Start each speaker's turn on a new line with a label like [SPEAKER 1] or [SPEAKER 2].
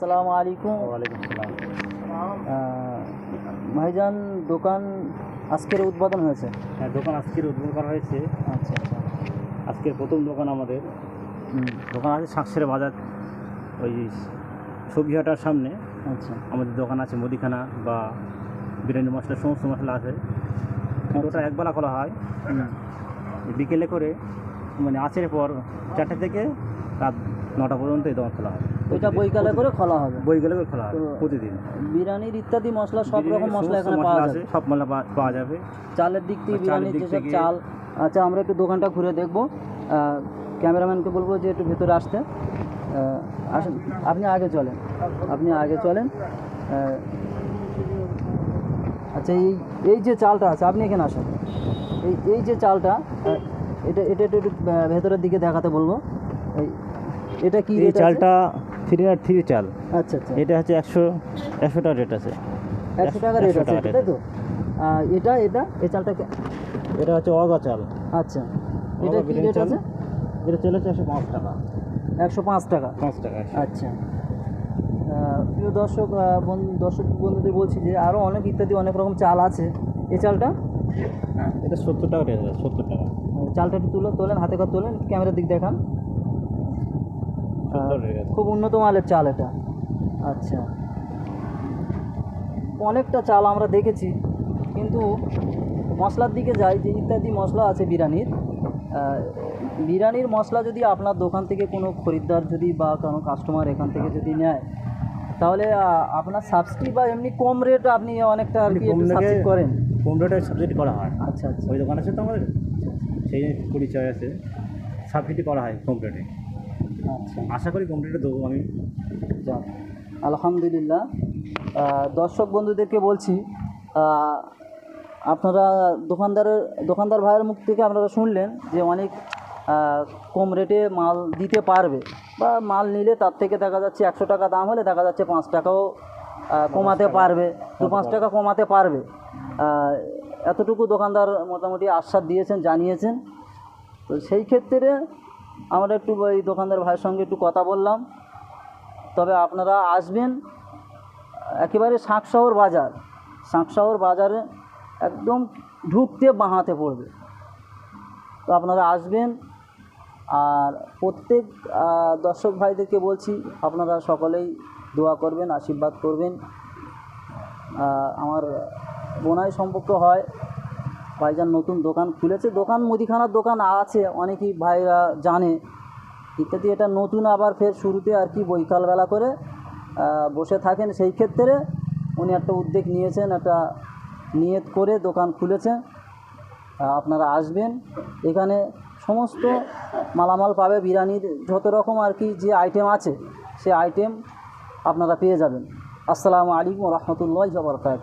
[SPEAKER 1] আসসালামু আলাইকুম।
[SPEAKER 2] ওয়ালাইকুম আসসালাম।
[SPEAKER 1] ভাইজান দোকান আজকের উদ্বোধন হয়েছে?
[SPEAKER 2] হ্যাঁ দোকান আজকের উদ্বোধন করা হয়েছে।
[SPEAKER 1] আচ্ছা আচ্ছা।
[SPEAKER 2] আজকের প্রথম দোকান আমাদের। দোকান আছে শাঁকসের বাজার ওই সবজি হাটার সামনে।
[SPEAKER 1] আচ্ছা।
[SPEAKER 2] আমাদের দোকান আছে মুদিখানা বা বিরিয়ানি মশলা সমস্ত মশলা আছে। ওটা একবেলা খোলা হয়। বিকেলে করে মানে আছের পর চারটে থেকে রাত নটা পর্যন্ত এই দোকান খোলা হয়।
[SPEAKER 1] ওইটা বইকালে করে খোলা হবে।
[SPEAKER 2] বইগুলো করে খোলা
[SPEAKER 1] তো-
[SPEAKER 2] প্রতিদিন।
[SPEAKER 1] বিরিয়ানির ইত্যাদি মশলা সব রকম মশলা এখানে পাওয়া যাবে
[SPEAKER 2] সব মশলা পাওয়া যাবে।
[SPEAKER 1] চালের দিক থেকে বিরিয়ানির যেসব চাল আচ্ছা আমরা একটু দোকানটা ঘুরে দেখব। ক্যামেরাম্যানকে বলব যে একটু ভেতরে আসতে। আসেন আপনি আগে চলেন। আপনি আগে চলেন। আচ্ছা এই এই যে চালটা আছে আপনি এখানে আসেন। এই এই যে চালটা এটা এটা একটু একটু, ভেতরের দিকে দেখাতে বলব। এই এটা কি
[SPEAKER 2] এই চালটা থ্রি আর থ্রি চাল।
[SPEAKER 1] আচ্ছা আচ্ছা।
[SPEAKER 2] এটা হচ্ছে একশো একশো টাকা রেট আছে।
[SPEAKER 1] একশো টাকা রেট আছে তাই তো? এটা এটা? এই চালটা
[SPEAKER 2] এটা হচ্ছে অগা চাল।
[SPEAKER 1] আচ্ছা। এটা কি রেট আছে?
[SPEAKER 2] এটা চলে একশো পাঁচ টাকা।
[SPEAKER 1] একশো পাঁচ টাকা?
[SPEAKER 2] পাঁচ টাকা
[SPEAKER 1] আচ্ছা। প্রিয় দর্শক দর্শক বন্ধুদের বলছি যে আরও অনেক ইত্যাদি অনেক রকম চাল আছে। এই চালটা?
[SPEAKER 2] এটা সত্তর টাকা রেট আছে সত্তর টাকা।
[SPEAKER 1] চালটা একটু তুলে তোলেন হাতে করে তোলেন ক্যামেরার দিক দেখান। খুব উন্নত মালের চাল এটা। আচ্ছা। অনেকটা চাল আমরা দেখেছি কিন্তু মশলার দিকে যাই যে ইত্যাদি মশলা আছে বিরিয়ানির বিরিয়ানির মশলা যদি আপনার দোকান থেকে কোনো খরিদ্দার যদি বা কোনো কাস্টমার এখান থেকে যদি নেয় তাহলে আপনার সাবসিডি বা এমনি কম রেট আপনি অনেকটা আর কি সাবসিডি করেন।
[SPEAKER 2] কম রেটে সাবসিডি করা হয়।
[SPEAKER 1] আচ্ছা আচ্ছা।
[SPEAKER 2] ওই দোকান আছে তো আমাদের? সেই পরিচয় আছে। সাবসিডি করা হয় কম রেটে আশা করি কম রেটে দেবো আমি।
[SPEAKER 1] আলহামদুলিল্লাহ। দর্শক বন্ধুদেরকে বলছি আপনারা দোকানদারের দোকানদার ভাইয়ের মুখ থেকে আপনারা শুনলেন যে অনেক কম রেটে মাল দিতে পারবে বা মাল নিলে তার থেকে দেখা যাচ্ছে একশো টাকা দাম হলে দেখা যাচ্ছে পাঁচ টাকাও কমাতে পারবে দু পাঁচ টাকা। কমাতে পারবে। এতটুকু দোকানদার মোটামুটি আশ্বাস দিয়েছেন জানিয়েছেন। তো সেই ক্ষেত্রে আমরা একটু ওই দোকানদার ভাইয়ের সঙ্গে একটু কথা বললাম। তবে আপনারা আসবেন, একেবারে শাঁকশহর বাজার। শাঁকশহর বাজারে একদম ঢুকতে বাঁহাতে পড়বে। তো আপনারা আসবেন, আর প্রত্যেক দর্শক ভাইদেরকে বলছি, আপনারা সকলেই দোয়া করবেন, আশীর্বাদ করবেন। আমার বোনাই সম্পর্ক হয়। ভাইজান নতুন দোকান খুলেছে। দোকান মুদিখানার দোকান আছে, অনেকেই ভাইরা জানে। ইত্যাদি, এটা নতুন আবার ফের শুরুতে আর কি বৈকালবেলা করে বসে থাকেন। সেই ক্ষেত্রে উনি একটা উদ্যোগ নিয়েছেন, একটা নিয়ত করে দোকান খুলেছে। আপনারা আসবেন। এখানে সমস্ত মালামাল পাবে, বিরিয়ানির যত রকম আর কি যে আইটেম আছে সে আইটেম আপনারা পেয়ে যাবেন। আসসালামু আলাইকুম রহমতুল্লাহ বরকাত